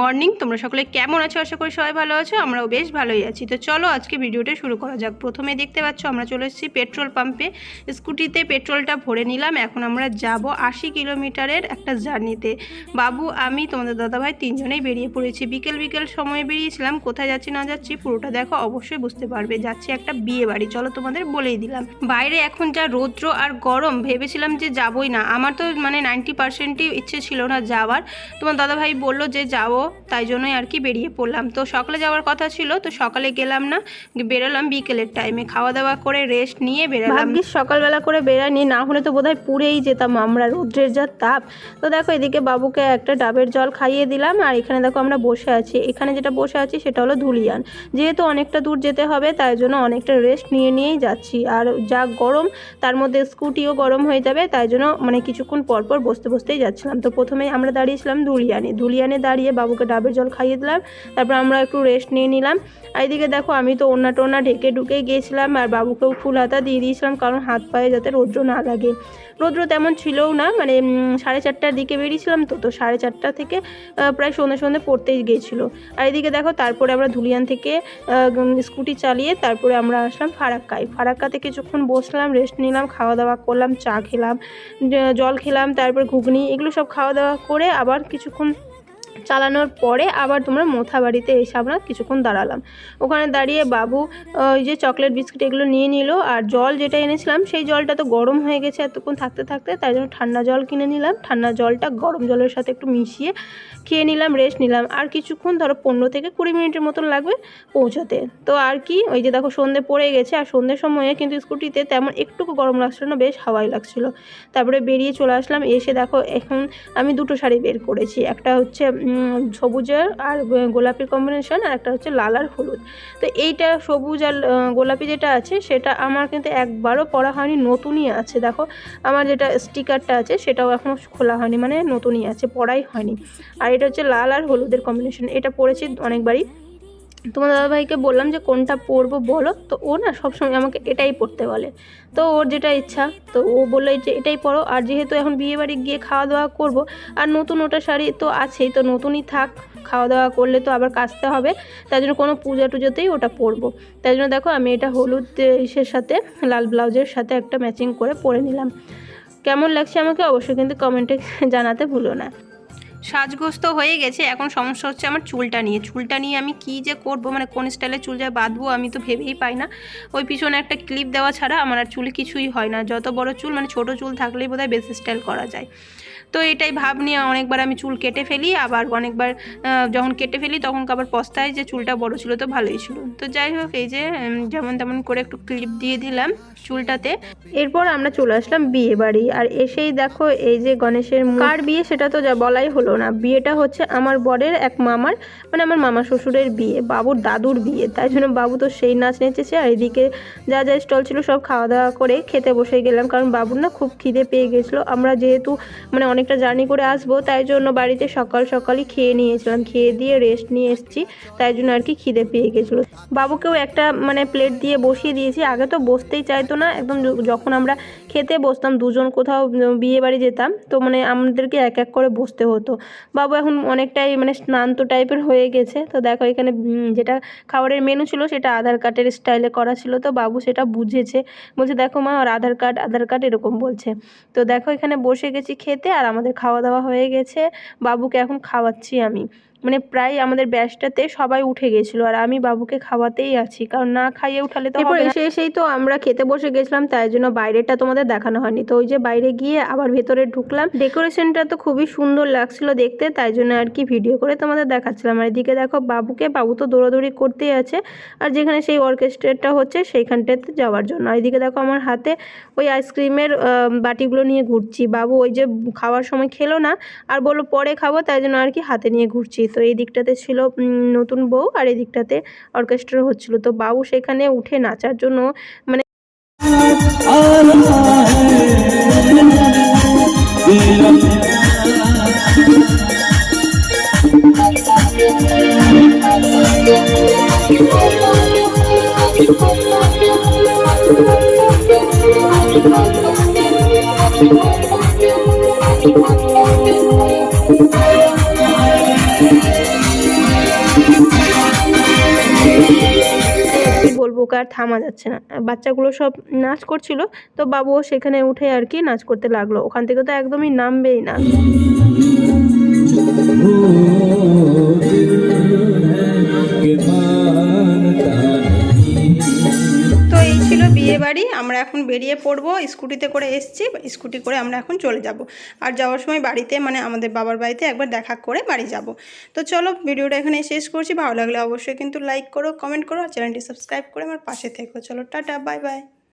Morning. তোমরা সকলে কেমন আছো? আশা করি সবাই ভালো আছো, আমরাও বেশ ভালোই আছি। তো চলো আজকে ভিডিওটা শুরু করা যাক। প্রথমে দেখতে পাচ্ছ, আমরা চলে এসেছি পেট্রোল পাম্পে। স্কুটিতে পেট্রোলটা ভরে নিলাম। এখন আমরা যাব আশি কিলোমিটারের একটা জার্নিতে। বাবু, আমি, তোমাদের দাদাভাই তিনজনেই বেরিয়ে পড়েছি। বিকেল বিকেল সময় বেরিয়েছিলাম, কোথায় যাচ্ছি না যাচ্ছি পুরোটা দেখো, অবশ্যই বুঝতে পারবে। যাচ্ছি একটা বিয়ে বাড়ি, চলো তোমাদের বলেই দিলাম। বাইরে এখন যা রৌদ্র আর গরম, ভেবেছিলাম যে যাবই না। আমার তো মানে নাইনটি পার্সেন্টই ইচ্ছে ছিল না যাওয়ার। তোমার দাদাভাই বলল যে যাব, তাই জন্যই আর কি বেরিয়ে পড়লাম। তো সকালে যাওয়ার কথা ছিল, তো সকালে গেলাম না বেরোলাম বিকেলের টাইমে খাওয়া দাওয়া করে রেস্ট নিয়ে বেরোলাম। সকালবেলা করে বেরানি না হলে তো বোধহয় পুড়েই যেতাম আমরা রৌদ্রের যা তাপ। তো দেখো এদিকে বাবুকে একটা ডাবের জল খাইয়ে দিলাম, আর এখানে দেখো আমরা বসে আছি। এখানে যেটা বসে আছি সেটা হলো ধুলিয়ান। যেহেতু অনেকটা দূর যেতে হবে, তাই জন্য অনেকটা রেস্ট নিয়ে নিয়েই যাচ্ছি। আর যা গরম, তার মধ্যে স্কুটিও গরম হয়ে যাবে, তাই জন্য মানে কিছুক্ষণ পরপর বসতে বসতেই যাচ্ছিলাম। তো প্রথমে আমরা দাঁড়িয়েছিলাম ধুলিয়ানে। ধুলিয়ানে দাঁড়িয়ে বাবুকে ডাবের জল খাইয়ে দিলাম, তারপর আমরা একটু রেস্ট নিয়ে নিলাম। এদিকে দেখো আমি তো ওনা টোনা ঢেকে ঢুকে গিয়েছিলাম আর বাবুকেও ফুল হাতা দিয়ে দিয়েছিলাম কারণ হাত পায়ে যাতে রৌদ্র না লাগে। রৌদ্র তেমন ছিলও না মানে সাড়ে চারটার দিকে বেরিয়েছিলাম তো তো সাড়ে চারটা থেকে প্রায় সন্ধ্যে সন্ধ্যে পড়তেই গিয়েছিল। আর এদিকে দেখো তারপরে আমরা ধুলিয়ান থেকে স্কুটি চালিয়ে তারপরে আমরা আসলাম ফারাক্কায়। ফারাক্কাতে কিছুক্ষণ বসলাম রেস্ট নিলাম, খাওয়া দাওয়া করলাম, চা খেলাম জল খেলাম, তারপর ঘুগনি, এগুলো সব খাওয়া দাওয়া করে আবার কিছুক্ষণ চালানোর পরে আবার তোমরা মোথা বাড়িতে এসে আমরা কিছুক্ষণ দাঁড়ালাম। ওখানে দাঁড়িয়ে বাবু ওই যে চকলেট বিস্কিট এগুলো নিয়ে নিল আর জল যেটা এনেছিলাম, সেই জলটা তো গরম হয়ে গেছে এতক্ষণ থাকতে থাকতে, তাই জন্য ঠান্ডা জল কিনে নিলাম। ঠান্ডা জলটা গরম জলের সাথে একটু মিশিয়ে খেয়ে নিলাম রেস্ট নিলাম। আর কিছুক্ষণ ধরো পনেরো থেকে কুড়ি মিনিটের মতন লাগবে পৌঁছাতে। তো আর কি, ওই যে দেখো সন্ধে পড়ে গেছে আর সন্ধ্যের সময়ে কিন্তু স্কুটিতে তেমন একটুকু গরম লাগছিল না, বেশ হাওয়াই লাগছিল। তারপরে বেরিয়ে চলে আসলাম, এসে দেখো এখন আমি দুটো শাড়ি বের করেছি। একটা হচ্ছে সবুজের আর গোলাপির কম্বিনেশন আর একটা হচ্ছে লাল আর হলুদ। তো এইটা সবুজ আর গোলাপি যেটা আছে, সেটা আমার কিন্তু একবারও পড়া হয়নি, নতুনই আছে। দেখো, আমার যেটা স্টিকারটা আছে, সেটাও এখনও খোলা হয়নি মানে নতুনই আছে, পরাই হয়নি। আর এটা হচ্ছে লাল আর হলুদের কম্বিনেশন এটা পরেছি অনেকবারই। তোমার দাদাভাইকে বললাম যে কোনটা পরবো বলো, তো ও না সবসময় আমাকে এটাই পরতে বলে। তো ওর যেটা ইচ্ছা, তো ও বলল যে এটাই পরো আর যেহেতু এখন বিয়ে বাড়ি গিয়ে খাওয়া দাওয়া করব, আর নতুন ওটা শাড়ি তো আছেই, তো নতুনই থাক খাওয়া দাওয়া করলে তো আবার কাচতে হবে তাই জন্য কোনো পূজা টুজোতেই ওটা পরবো। তাই জন্য দেখো আমি এটা হলুদ ইসের সাথে, লাল ব্লাউজের সাথে একটা ম্যাচিং করে পরে নিলাম। কেমন লাগছে আমাকে অবশ্যই কিন্তু কমেন্টে জানাতে ভুলো না। সাজগোজ তো হয়ে গেছে, এখন সমস্যা হচ্ছে আমার চুলটা নিয়ে। চুলটা নিয়ে আমি কি যে করব মানে কোন স্টাইলে চুল যা বাঁধবো আমি তো ভেবেই পাই না। ওই পিছনে একটা ক্লিপ দেওয়া ছাড়া আমার আর চুল কিছুই হয় না। যত বড় চুল মানে ছোট চুল থাকলেই বোধহয় বেশি স্টাইল করা যায়। তো এটাই ভাব নিয়ে অনেকবার আমি চুল কেটে ফেলি, আবার অনেকবার যখন কেটে ফেলি তখন আবার পস্তায় যে চুলটা বড় ছিল তো ভালোই ছিল। তো যাই হোক, এই যে যেমন তেমন করে একটু ক্লিপ দিয়ে দিলাম চুলটাতে। এরপর আমরা চলে আসলাম বিয়ে বাড়ি। আর এসেই দেখো এই যে গণেশের কার বিয়ে সেটা তো যা বলাই হলো না। বিয়েটা হচ্ছে আমার বরের, এক মামার মানে আমার মামা শ্বশুরের বিয়ে, বাবুর দাদুর বিয়ে। তাই জন্য বাবু তো সেই নাচ নেচেছে আর এদিকে যা যা স্টল ছিল সব খাওয়া দাওয়া করে খেতে বসে গেলাম। কারণ বাবুর না খুব খিদে পেয়ে গেছিল। আমরা যেহেতু মানে অনেকটা জার্নি করে আসব, তাই জন্য বাড়িতে সকাল সকালই খেয়ে নিয়েছিলাম। খেয়ে দিয়ে রেস্ট নিয়ে এসেছি, তাই জন্য আর কি খিদে পেয়ে গেছিল। বাবুকেও একটা মানে প্লেট দিয়ে বসিয়ে দিয়েছি। আগে তো বসতেই চাইতো না। একদম যখন আমরা খেতে বসতাম, দুজন কোথাও বিয়ে বাড়ি যেতাম, তো মানে আমাদেরকে এক এক করে বসতে হতো। বাবু এখন অনেকটাই মানে স্নান্ত টাইপের হয়ে গেছে। তো দেখো এখানে যেটা খাবারের মেনু ছিল সেটা আধার কার্ডের স্টাইলে করা ছিল। তো বাবু সেটা বুঝেছে। বলছে, দেখো মা আর আধার কার্ড আধার কার্ড এরকম বলছে। তো দেখো এখানে বসে গেছি খেতে আর আমাদের খাওয়া দাওয়া হয়ে গেছে। বাবুকে এখন খাওয়াচ্ছি আমি। মানে প্রায় আমাদের ব্যাচটাতে সবাই উঠে গেছিল আর আমি বাবুকে খাওয়াতেই আছি কারণ না খাইয়ে উঠালে তো না। এসে এসেই তো আমরা খেতে বসে গেছিলাম তাই জন্য বাইরেটা তোমাদের দেখানো হয়নি। তো ওই যে বাইরে গিয়ে আবার ভেতরে ঢুকলাম। ডেকোরেশনটা তো খুবই সুন্দর লাগছিল দেখতে তাই জন্য আর কি ভিডিও করে তোমাদের দেখাচ্ছিলাম। আর এদিকে দেখো বাবুকে বাবু তো দৌড়াদৌড়ি করতেই আছে আর যেখানে সেই অর্কেস্ট্রেটটা হচ্ছে সেইখানটাতে যাওয়ার জন্য। আর এদিকে দেখো আমার হাতে ওই আইসক্রিমের বাটিগুলো নিয়ে ঘুরছি। বাবু ওই যে খাওয়ার সময় খেলো না আর বলল পরে খাব তাই জন্য আর কি হাতে নিয়ে ঘুরছি। তো এই দিকটাতে ছিল নতুন বউ আর এই দিকটাতে অর্কেস্ট্রা হচ্ছিল তো বাবু সেখানে উঠে নাচার জন্য মানে Thank you. বলব কার থামা যাচ্ছে না। বাচ্চাগুলো সব নাচ করছিল, তো বাবুও সেখানে উঠে আর কি নাচ করতে লাগল। ওখান থেকে তো একদমই নামবেই না। এখন বেরিয়ে পড়ব, স্কুটিতে করে এসছি, স্কুটি করে আমরা এখন চলে যাব। আর যাওয়ার সময় বাড়িতে মানে আমাদের বাবার বাড়িতে একবার দেখা করে বাড়ি যাব। তো চলো ভিডিওটা এখানে শেষ করছি, ভালো লাগলে অবশ্যই কিন্তু লাইক করো কমেন্ট করো, আর চ্যানেলটি সাবস্ক্রাইব করে আমার পাশে থেকো। চলো, টাটা বাই বাই